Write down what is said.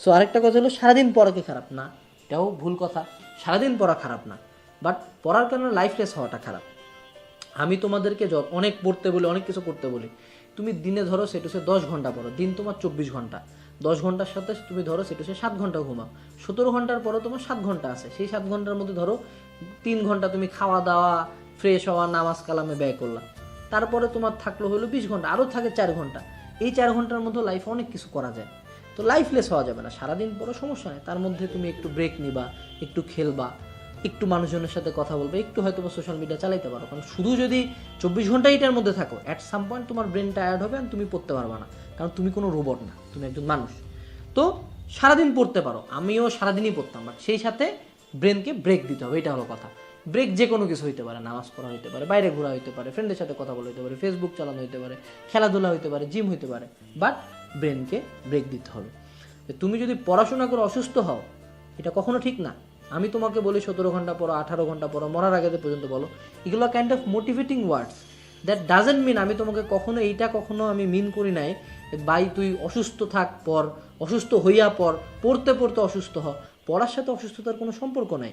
So আরেকটা কথা হলো, সারাদিন পড়া কি খারাপ? না, এটাও ভুল কথা। সারাদিন পড়া খারাপ না। বাট পড়ার কারণে লাইফ লাইফলেস হওয়াটা খারাপ। আমি তোমাদেরকে অনেক পড়তে বলি, অনেক কিছু করতে বলি। তুমি দিনে ধরো সেটু সে দশ ঘণ্টা পড়ো, দিন তোমার চব্বিশ ঘণ্টা। দশ ঘণ্টার সাথে তুমি ধরো সেটুসে সাত ঘণ্টা ঘুমাও। সতেরো ঘণ্টার পরও তোমার সাত ঘণ্টা আছে। সেই সাত ঘণ্টার মধ্যে ধরো, তিন ঘণ্টা তুমি খাওয়া দাওয়া ফ্রেশ হওয়া, নামাজ কালামে ব্যয় করলা। তারপরে তোমার থাকল হলো বিশ ঘণ্টা, আরও থাকে চার ঘণ্টা। এই চার ঘণ্টার মধ্যে লাইফে অনেক কিছু করা যায়। তো লাইফলেস হওয়া যাবে না। সারাদিন পরও সমস্যা নেই। তার মধ্যে তুমি একটু ব্রেক নিবা, একটু খেলবা, একটু মানুষজনের সাথে কথা বলবে, একটু হয়তো সোশ্যাল মিডিয়া চালাইতে পারো। কারণ শুধু যদি চব্বিশ ঘণ্টা এটার মধ্যে থাকো অ্যাট সাম পয়েন্ট তোমার ব্রেন টায়ার্ড হবে তুমি পড়তে পারবে না। কারণ তুমি কোনো রোবট না, তুমি একজন মানুষ। তো সারাদিন পড়তে পারো। আমিও সারাদিনই পড়তাম বাট সেই সাথে ব্রেনকে ব্রেক দিতে হবে, এটা হলো কথা। ব্রেক যে কোনো কিছু হইতে পারে, নামাজ পড়া হইতে পারে, বাইরে ঘোরা হইতে পারে ফ্রেন্ডের সাথে কথা বলা হইতে পারে ফেসবুক চালানো হইতে পারে, খেলাধুলা হইতে পারে জিম হইতে পারে। বাট ব্রেনকে ব্রেক দিতে হবে। তুমি যদি পড়াশোনা করে অসুস্থ হও, এটা কখনো ঠিক না। আমি তোমাকে বলি সতেরো ঘণ্টা পড়ো, আঠারো ঘণ্টা পড়ো, মরার আগে পর্যন্ত বলো। এগুলো kind of motivating words that doesn't mean আমি তোমাকে কখনো, এইটা কখনো আমি মিন করি নাই বাই তুই অসুস্থ থাক পর অসুস্থ হইয়া পর পড়তে পড়তে অসুস্থ হ। পড়ার সাথে অসুস্থতার কোনো সম্পর্ক নাই।